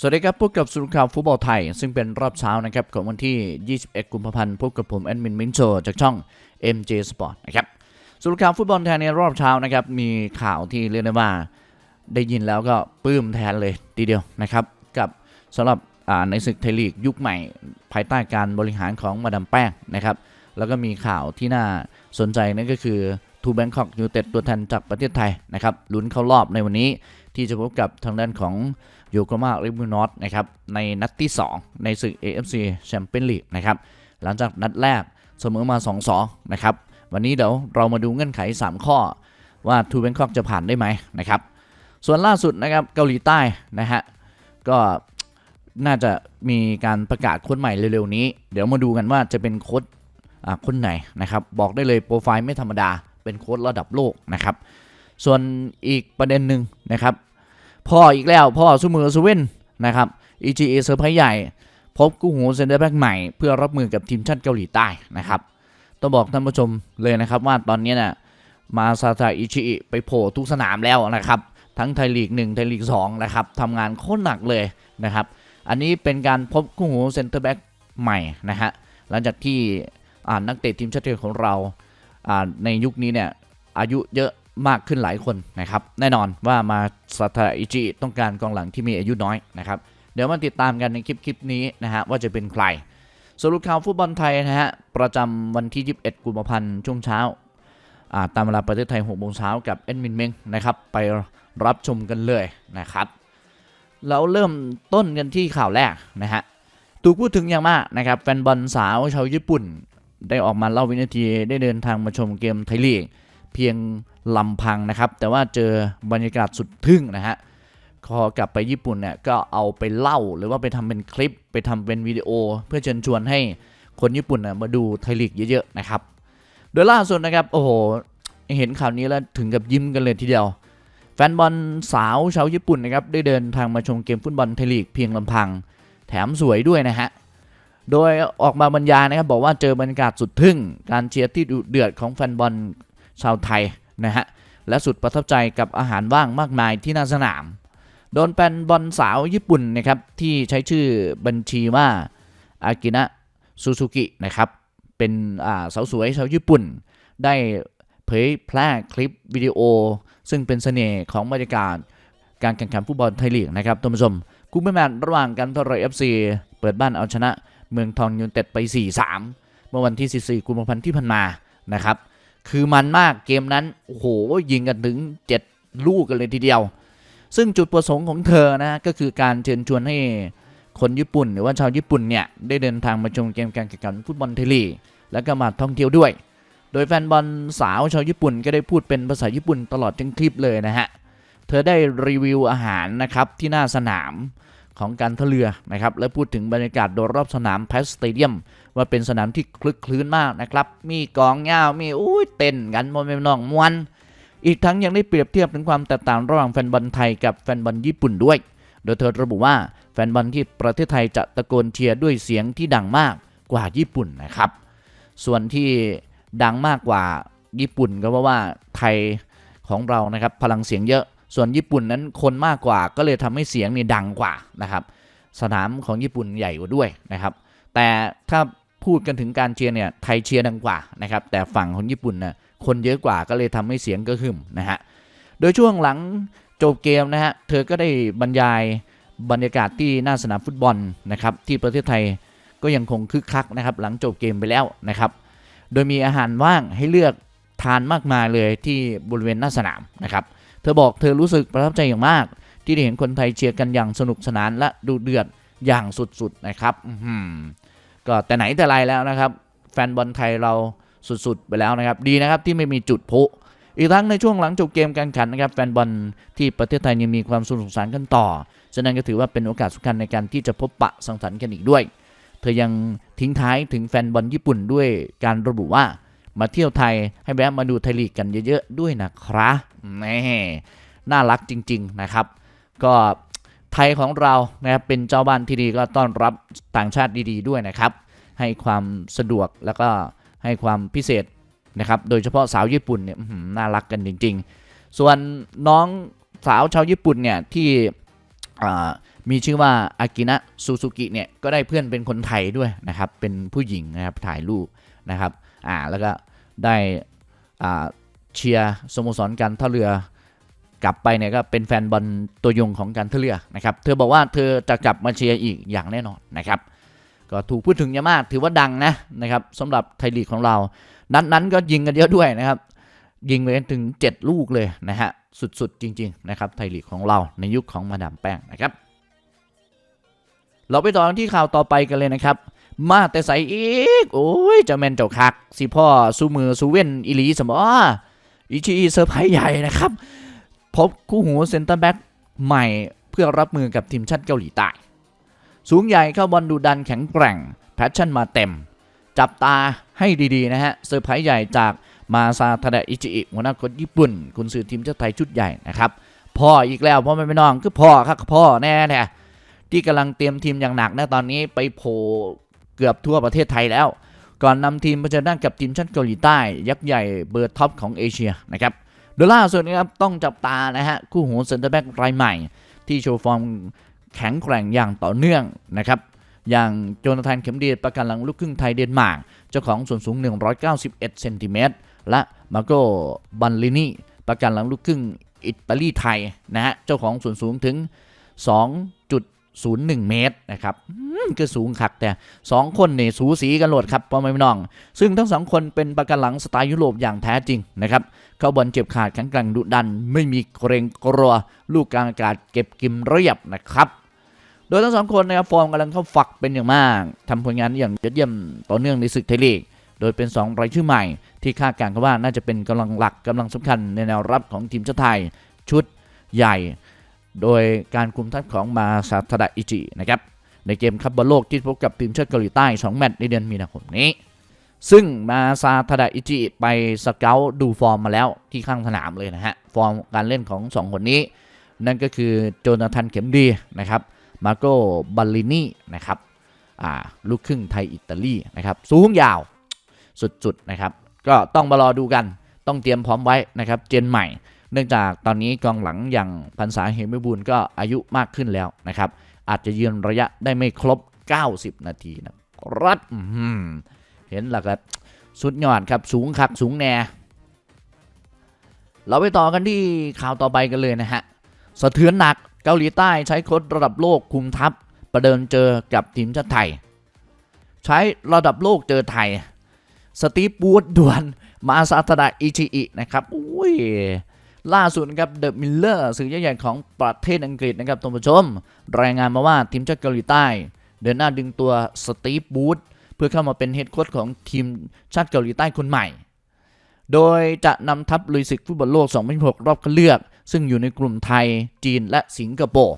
สวัสดีครับพบกับสุนข่าวฟุตบอลไทย ซึ่งเป็นรอบเช้านะครับของวันที่ 21 กุมภาพันธ์พบกับผมแอดมินมินโชจากช่อง MJ Sport นะครับสุนข่าวฟุตบอลไทยในรอบเช้านะครับมีข่าวที่เรียกได้ว่าได้ยินแล้วก็ปลื้มแทนเลยทีเดียวนะครับกับสำหรับในศึกไทยลีกยุคใหม่ ภายใต้การบริหารของมาดามแป้งนะครับแล้วก็มีข่าวที่น่าสนใจนั่นก็คือทูแบงคอกยูเต็ดตัวแทนจากประเทศไทยนะครับลุ้นเข้ารอบในวันนี้ที่จะพบกับทางด้านของ โยโกมาริบูนอตนะครับในนัดที่ 2 ในศึก AFC แชมเปี้ยนลีกนะครับหลังจากนัดแรกเสมอมา 2-2 นะครับ วันนี้เดี๋ยวเรามาดูเงื่อนไข 3 ข้อว่าทูเบงคอกจะผ่านได้ไหมนะครับ ส่วนล่าสุดนะครับเกาหลีใต้นะฮะก็น่าจะมีการประกาศโค้ชใหม่เร็วๆนี้ เดี๋ยวมาดูกันว่าจะเป็นโค้ชอ่าคนไหนนะครับ บอกได้เลยโปรไฟล์ไม่ธรรมดา เป็นโค้ชระดับโลกนะครับ ส่วนอีกประเด็นหนึ่งนะครับ พ่ออีกแล้วพ่อซูมือซูเว่นนะครับ EGA เซอร์ไพรส์ใหญ่ พบกู้หูเซนเตอร์แบ็กใหม่ เพื่อรับมือกับทีมชาติเกาหลีใต้นะครับ ต้องบอกท่านผู้ชมเลยนะครับว่าตอนนี้น่ะมาซาตาอิชิไปโผล่ทุกสนามแล้วนะครับ ทั้งไทยลีก1ไทยลีก2นะครับทำงานโคตรหนักเลยนะครับ อันนี้เป็นการพบคู่หูเซนเตอร์แบ็กใหม่นะฮะหลังจากที่นักเตะทีมชาติไทยของเราในยุคนี้เนี่ยอายุเยอะ มากขึ้นหลายคนนะครับ แน่นอนว่ามาซาตาอิจิต้องการกองหลังที่มีอายุน้อยนะครับ เดี๋ยวมาติดตามกันในคลิปคลิปนี้นะฮะว่าจะเป็นใครสรุปข่าวฟุตบอลไทยนะฮะประจำวันที่ 21 กุมภาพันธ์ช่วงเช้าอ่าตามเวลาประเทศไทย6โมงเช้ากับเอ็นมินเมงนะครับไปรับชมกันเลยนะครับเราเริ่มต้นกันที่ข่าวแรกนะฮะถูกพูดถึงอย่างมากนะครับแฟนบอลสาวชาวญี่ปุ่น ได้ออกมาเล่าวินาทีได้เดินทางมาชมเกมไทยลีก เพียงลำพังนะครับ แต่ว่าเจอบรรยากาศสุดทึ่งนะฮะพอกลับไปญี่ปุ่นเนี่ยก็เอาไปเล่าหรือว่าไปทำเป็นคลิปไปทำเป็นวิดีโอ เพื่อเชิญชวนให้คนญี่ปุ่นน่ะมาดูไทยลีกเยอะๆนะครับ โดยล่าสุดนะครับโอ้โหเห็นข่าวนี้แล้วถึงกับยิ้มกันเลยทีเดียว แฟนบอลสาวชาวญี่ปุ่นนะครับได้เดินทางมาชมเกมฟุตบอลไทยลีกเพียงลำพัง แถมสวยด้วยนะฮะโดยออกมาบรรยายนะครับบอกว่าเจอบรรยากาศสุดทึ่ง การเชียร์ที่ดุเดือดของแฟนบอล ชาวไทยนะฮะ และสุดประทับใจกับอาหารว่างมากมายที่หน้าสนาม โดนแฟนบอลสาวญี่ปุ่นนะครับที่ใช้ชื่อบัญชีว่าอากินะซูซูกินะครับ เป็นสาวสวยชาวญี่ปุ่น ได้เผยแพร่คลิปวิดีโอ ซึ่งเป็นเสน่ห์ของบรรยากาศการแข่งขันฟุตบอลไทยลีกนะครับท่านผู้ชมคู่แมตช์ระหว่างกันทรอยเอฟซีเปิดบ้านเอาชนะ เมืองทองยูนเต็ดไป 4-3 เมื่อวันที่ 14 กุมภาพันธ์ที่ผ่านมานะครับ คือมันมากเกมนั้น โอ้โห ยิงกันถึง 7 ลูกกันเลยทีเดียว ซึ่งจุดประสงค์ของเธอนะ ก็คือการเชิญชวนให้คนญี่ปุ่น หรือว่าชาวญี่ปุ่นเนี่ย ได้เดินทางมาชมเกมการแข่งขันฟุตบอลไทลีแล้วก็มาท่องเที่ยวด้วย โดยแฟนบอลสาวชาวญี่ปุ่นก็ได้พูดเป็นภาษาญี่ปุ่นตลอดทั้งคลิปเลยนะฮะ เธอได้รีวิวอาหารนะครับที่หน้าสนาม ของการท่าเรือนะครับและพูดถึงบรรยากาศโดยรอบสนามแพสสเตเดียม ว่าเป็นสนามที่คลึกคลื้นมากนะครับ มีกองเงามีอุ้ยเต้นกันมวนเป็นนองมวนอีกทั้งยังได้เปรียบเทียบถึงความแตกต่างระหว่างแฟนบอลไทยกับแฟนบอลญี่ปุ่นด้วย โดยเธอระบุว่าแฟนบอลที่ประเทศไทยจะตะโกนเชียร์ด้วยเสียงที่ดังมากกว่าญี่ปุ่นนะครับ ส่วนที่ดังมากกว่าญี่ปุ่นก็เพราะว่าไทยของเรานะครับพลังเสียงเยอะ ส่วนญี่ปุ่นนั้นคนมากกว่าก็เลยทำให้เสียงนี่ดังกว่านะครับ สนามของญี่ปุ่นใหญ่กว่าด้วยนะครับ แต่ถ้าพูดกันถึงการเชียร์เนี่ยไทยเชียร์ดังกว่านะครับ แต่ฝั่งของญี่ปุ่นน่ะคนเยอะกว่าก็เลยทำให้เสียงก็หึมนะฮะโดยช่วงหลังจบเกมนะฮะเธอก็ได้บรรยายบรรยากาศที่หน้าสนามฟุตบอลนะครับที่ประเทศไทยก็ยังคงคึกคักนะครับหลังจบเกมไปแล้วนะครับ โดยมีอาหารว่างให้เลือกทานมากมายเลยที่บริเวณหน้าสนามนะครับ เธอบอกเธอรู้สึกประทับใจอย่างมาก ที่ได้เห็นคนไทยเชียร์กันอย่างสนุกสนานและดูเดือดอย่างสุดๆนะครับก็แต่ไหนแต่ไรแล้วนะครับ แฟนบอลไทยเราสุดๆ ไปแล้วนะครับ ดีนะครับที่ไม่มีจุดพุอีกทั้งในช่วงหลังจบเกมการแข่งขันนะครับ แฟนบอลที่ประเทศไทยยังมีความสนุกสนานกันต่อ ฉะนั้นก็ถือว่าเป็นโอกาสสำคัญในการที่จะพบปะสังสรรค์กันอีกด้วย เธอยังทิ้งท้ายถึงแฟนบอลญี่ปุ่นด้วยการระบุว่า มาเที่ยวไทยให้แวะมาดูไทยลีกกันเยอะๆด้วยนะครับแน่น่ารักจริง ๆนะครับ ก็ไทยของเรานะครับเป็นเจ้าบ้านที่ดีก็ต้อนรับต่างชาติดีๆด้วยนะครับ ให้ความสะดวกแล้วก็ให้ความพิเศษนะครับ โดยเฉพาะสาวญี่ปุ่นเนี่ยน่ารักกันจริง ๆ ส่วนน้องสาวชาวญี่ปุ่นเนี่ยที่มีชื่อว่าอากินะซูซูกิเนี่ยก็ได้เพื่อนเป็นคนไทยด้วยนะครับ เป็นผู้หญิงนะครับถ่ายรูปนะครับ อ่าแล้วก็ได้อ่าเชียร์สโมสรการท่าเรือกลับไปเนี่ยก็เป็นแฟนบอลตัวยงของการท่าเรือนะครับเธอบอกว่าเธอจะกลับมาเชียร์อีกอย่างแน่นอนนะครับก็ถูกพูดถึงเยอะมากถือว่าดังนะนะครับสำหรับไทยลีกของเรา นัดนั้นก็ยิงกันเยอะด้วยนะครับ ยิงไปถึง 7 ลูกเลยนะฮะสุดๆจริงๆนะครับไทยลีกของเราในยุคของมาดามแป้งนะครับ เราไปต่อที่ข่าวต่อไปกันเลยนะครับ มาแต่ใสอีก โอ้ยเจะแมนเจ้าคัก สิพ่อซูมือซูเว่นอิลีสมออิชิเซอร์ไพรส์ใหญ่นะครับ พบคู่หูเซนเตอร์แบ็กใหม่เพื่อรับมือกับทีมชาติเกาหลีใต้สูงใหญ่เข้าบอลดูดันแข็งแกร่ง แพชชั่นมาเต็ม จับตาให้ดีๆนะฮะเซอร์ไพรส์ใหญ่จากมาซาทาดะอิจิอิหัวหน้าโค้ชญี่ปุ่นคุณซื้อทีมชาติไทยชุดใหญ่นะครับพ่ออีกแล้วพ่อไม่ไปน้องคือพ่อครับพ่อแน่แน่ที่กำลังเตรียมทีมอย่างหนักนะตอนนี้ไปโผล่ เกือบทั่วประเทศไทยแล้ว ก่อนนำทีมเผชิญหน้ากับทีมชาติเกาหลีใต้ ยักษ์ใหญ่เบอร์ท็อปของเอเชียนะครับโดยล่าสุดนะครับต้องจับตานะฮะคู่หูเซนเตอร์แบ็กรายใหม่ ที่โชว์ฟอร์มแข็งแกร่งอย่างต่อเนื่องนะครับอย่างโจนาธานเข็มเดียประกันหลังลูกครึ่งไทยเดนมาร์กเจ้าของส่วนสูง 191เซนติเมตรและมาโกบันลินีประกันหลังลูกครึ่งอิตาลีไทยนะฮะเจ้าของส่วนสูงถึง 2 2.01 เมตรนะครับอืมคือสูงคักแต่ 2 คนเนี่ยสูสีกันโหลดครับพ่อแม่พี่น้อง ซึ่งทั้งสองคนเป็นประกันหลังสไตล์ยุโรปอย่างแท้จริงนะครับ เข้าบอลเจ็บขาดแข็งแกร่งดุดัน ไม่มีเกรงกลัว ลูกกลางอากาศเก็บกิมเรียบนะครับ โดยทั้งสองคนนะครับฟอร์มกำลังเข้าฝักเป็นอย่างมากทำผลงานอย่างยอดเยี่ยมต่อเนื่องในศึกไทยลีกโดยเป็น 2 รายชื่อใหม่ ที่คาดการณ์กันว่าน่าจะเป็นกำลังหลักกำลังสำคัญในแนวรับของทีมชาติไทยชุดใหญ่ โดยการคุมทัพของมาซาทาดะอิจินะครับในเกมคัพบอลโลกที่พบกับทีมชาติเกาหลีใต้ 2 แมตช์ในเดือนมีนาคมนี้ ซึ่งมาซาทาดะอิจิไปสเกลดูฟอร์มมาแล้วที่ข้างสนามเลยนะฮะ ฟอร์มการเล่นของ 2 คนนี้ นั่นก็คือโจนาธานเข็มดีนะครับ มาโกบัลลินีนะครับลูกครึ่งไทยอิตาลีนะครับ สูงยาวสุดๆนะครับ ก็ต้องมารอดูกันต้องเตรียมพร้อมไว้นะครับ เจนใหม่ เนื่องจากตอนนี้กองหลังอย่างพันษาเหมิบุญก็อายุมากขึ้นแล้วนะครับ อาจจะยืนระยะได้ไม่ครบ 90 นาทีนะครับอื้อหือเห็นแล้วครับ สุดยอดครับสูงคักสูงแน่เราไปต่อกันที่ข่าวต่อไปกันเลยนะฮะสะเทือนหนักเกาหลีใต้ใช้โค้ดระดับโลกคุมทัพ ประเดินเจอกับทีมชาติไทย ใช้ระดับโลกเจอไทย สตีฟบูดด่วนมาซาตดะอิชิอินะครับ อุ้ย ล่าสุดนะครับเดอะมิลเลอร์สื่อใหญ่ๆของประเทศอังกฤษนะครับท่านผู้ชม รายงานมาว่าทีมชาติเกาหลีใต้ เดินหน้าดึงตัวสตีฟบูดเพื่อเข้ามาเป็นเฮดโค้ชของทีมชาติเกาหลีใต้คนใหม่ โดยจะนำทัพลุยศึกฟุตบอลโลก 2026รอบคัดเลือก ซึ่งอยู่ในกลุ่มไทย จีนและสิงคโปร์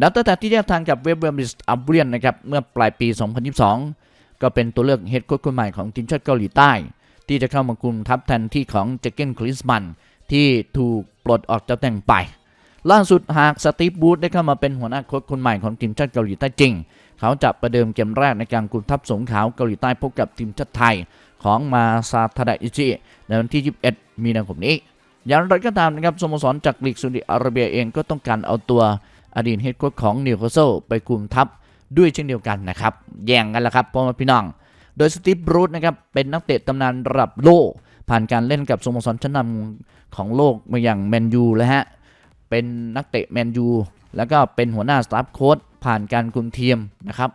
นับตั้งแต่ที่แยกทางกับเว็บเวมบิสอับเรียนนะครับเมื่อปลายปี 2022 ก็เป็นตัวเลือกเฮดโค้ชคนใหม่ของทีมชาติเกาหลีใต้ ที่จะเข้ามากลุ่มทัพแทนที่ของเจเกนคลิสมัน ที่ถูกปลดออกจากตำแหน่งไป ล่าสุดหากสตีฟบูธได้เข้ามาเป็นหัวหน้าโค้ชคนใหม่ของทีมชาติเกาหลีใต้จริง เขาจะประเดิมเกมแรกในการกลุ่มทัพสงขาวเกาหลีใต้พบกับทีมชาติไทยของมาซาทาดะอิจิในวันที่ 21 มีนาคมนี้ อย่างไรก็ตามนะครับสโมสรจากลีกซาอุดิอาระเบียเองก็ต้องการเอาตัวอดีตเฮดโค้ชของนิวคาสเซิลไปกลุ่มทัพด้วยเช่นเดียวกันนะครับ แย่งกันละครับพ่อแม่พี่น้อง โดยสตีฟบรูซนะครับเป็นนักเตะตำนานระดับโลก ผ่านการเล่นกับสโมสรชั้นนำของโลกมาอย่างแมนยูแล้วฮะ เป็นนักเตะแมนยูแล้วก็เป็นหัวหน้าสตาฟโค้ชผ่านการคุมทีมนะครับ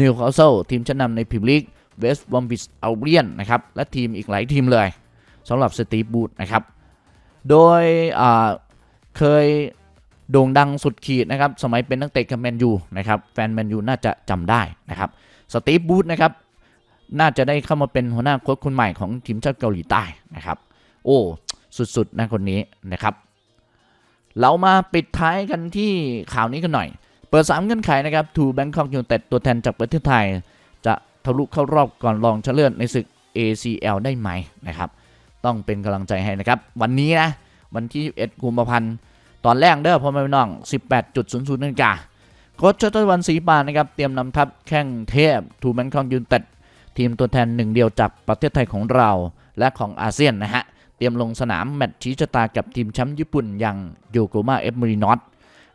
นิวคาสเซิลทีมชั้นนำในพรีเมียร์ลีกเวสต์บอมบิสอัลเบียนนะครับ และทีมอีกหลายทีมเลยสำหรับสตีฟบูธนะครับ โดยเคยโด่งดังสุดขีดนะครับ สมัยเป็นนักเตะกับแมนยูนะครับ แฟนแมนยูน่าจะจำได้นะครับ สตีฟบูธนะครับ น่าจะได้เข้ามาเป็นหัวหน้าโค้ชคนใหม่ของทีมชาติเกาหลีใต้นะครับ โอ้สุดๆนะคนนี้นะครับ เรามาปิดท้ายกันที่ข่าวนี้กันหน่อย เปิด 3 เงื่อนไขนะครับทูแบงคอกยูเต็ดตัวแทนจากประเทศไทย จะทะลุเข้ารอบก่อนรองชนะเลิศในศึก ACL ได้ไหมนะครับ ต้องเป็นกำลังใจให้นะครับ วันนี้นะ วันที่11กุมภาพันธ์ตอนแรกเด้อพ่อแม่พี่น้อง 18.00นาฬิกาโค้ชชตวันศรีปานนะครับ เตรียมนำทัพแข่งเทพทูแบงคอกยูนเต็ด ทีมตัวแทนหนึ่งเดียวจากประเทศไทยของเราและของอาเซียนนะฮะ เตรียมลงสนามแมตช์ชี้ชะตากับทีมแชมป์ญี่ปุ่นอย่างโยโกมาเอฟมารินอต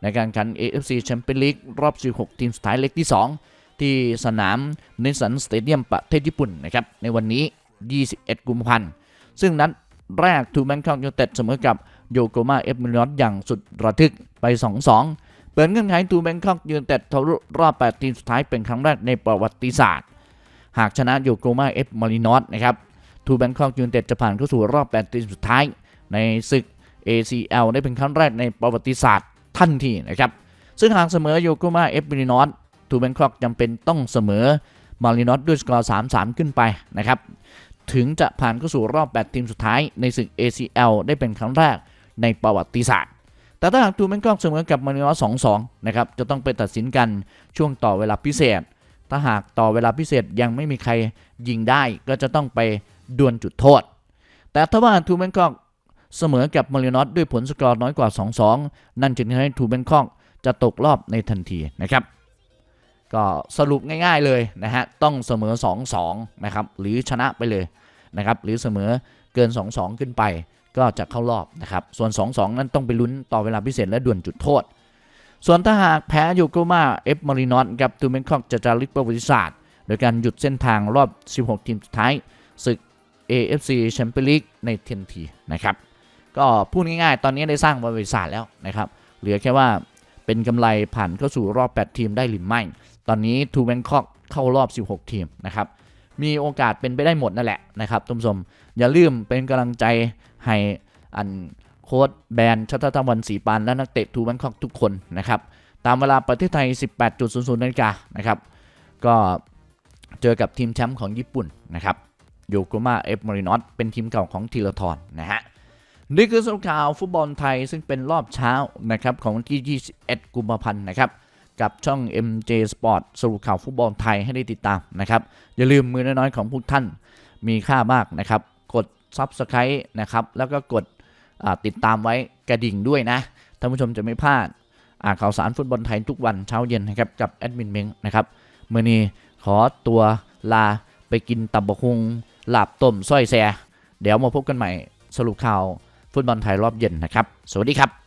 ในการแข่ง AFC Champions League รอบ 16 ทีมสุดท้ายเล็กที่ 2 ที่สนามนิสันสเตเดียมประเทศญี่ปุ่นนะครับในวันนี้ 21 กุมภาพันธ์ ซึ่งนัดแรกทูแบงคอกยูเต็ดเสมอกับโยโกมาเอฟมิลอนอย่างสุดระทึกไป 2-2 เปิดเงื่อนไขทูแบงคอกยูเต็ดทะลุรอบ 8 ทีมสุดท้ายเป็นครั้งแรกในประวัติศาสตร์ หากชนะโยโกมาเอฟมารินอสนะครับทูแบงคอกยูเต็ดจะผ่านเข้าสู่รอบ8ทีมสุดท้าย ในศึก ACL ได้เป็นครั้งแรกในประวัติศาสตร์ทันทีนะครับ ซึ่งหากเสมอโยโกมาเอฟมารินอสทูแบงคอกจำเป็นต้องเสมอมารินอสด้วยสกอร์ 3-3 ขึ้นไปนะครับถึงจะผ่านเข้าสู่รอบ 8 ทีมสุดท้ายในศึก ACL ได้เป็นครั้งแรกในประวัติศาสตร์ แต่ถ้าหากทูแบงคอกเสมอกับมารินอส2-2 นะครับ จะต้องไปตัดสินกันช่วงต่อเวลาพิเศษ ถ้าหากต่อเวลาพิเศษยังไม่มีใครยิงได้ก็จะต้องไปดวลจุดโทษ แต่ถ้าว่าทูแบงคอกเสมอกับมารินอสด้วยผลสกอร์น้อยกว่า 2-2 นั่นจึงทำให้ทูแบงคอกจะตกรอบในทันทีนะครับ ก็สรุปง่ายๆเลยนะฮะ ต้องเสมอ 2-2 นะครับ หรือชนะไปเลยนะครับ หรือเสมอเกิน 2-2 ขึ้นไป ก็จะเข้ารอบนะครับ ส่วน 2-2 นั้นต้องไปลุ้นต่อเวลาพิเศษและด่วนจุดโทษ ส่วนถ้าหากแพ้โยโกมาเอฟมารินอสกับตูเมนคอกจะจารึกประวัติศาสตร์ โดยการหยุดเส้นทางรอบ 16 ทีมสุดท้ายศึก AFC Champions League ในเทนทีนะครับก็พูดง่ายๆ ตอนนี้ได้สร้างประวัติศาสตร์แล้วนะครับ เหลือแค่ว่าเป็นกำไรผ่านเข้าสู่รอบ 8 ทีมได้หรือไม่ ตอนนี้ทูแบงคอกเข้ารอบ 16 ทีมนะครับ มีโอกาสเป็นไปได้หมดนั่นแหละนะครับท่านผู้ชม อย่าลืมเป็นกำลังใจให้อัน ค้ดแบนชัตตะวันสีปาน และนักเตะทูแบงคอกทุกคนนะครับ ตามเวลาประเทศไทย 18.00นาฬิกานะครับ ก็เจอกับทีมแชมป์ของญี่ปุ่นนะครับโยโกมาเอฟมารินอสเป็นทีมเก่าของทีละทอนนะฮะนี่คือสรุปข่าวฟุตบอลไทยซึ่งเป็นรอบเช้านะครับของวันที่ 21 กุมภาพันธ์นะครับกับช่อง MJ Sport สรุปข่าวฟุตบอลไทยให้ได้ติดตามนะครับ อย่าลืมมือน้อยๆของพวกท่านมีค่ามากนะครับ กด Subscribe นะครับ แล้วก็กด ติดตามไว้กระดิ่งด้วยนะท่านผู้ชมจะไม่พลาดอ่านข่าวสารฟุตบอลไทยทุกวันเช้าเย็นนะครับกับแอดมินเม้งนะครับเมื่อนี้ขอตัวลาไปกินตับบกฮุงลาบต้มส้อยแซ เดี๋ยวมาพบกันใหม่สรุปข่าวฟุตบอลไทยรอบเย็นนะครับ สวัสดีครับ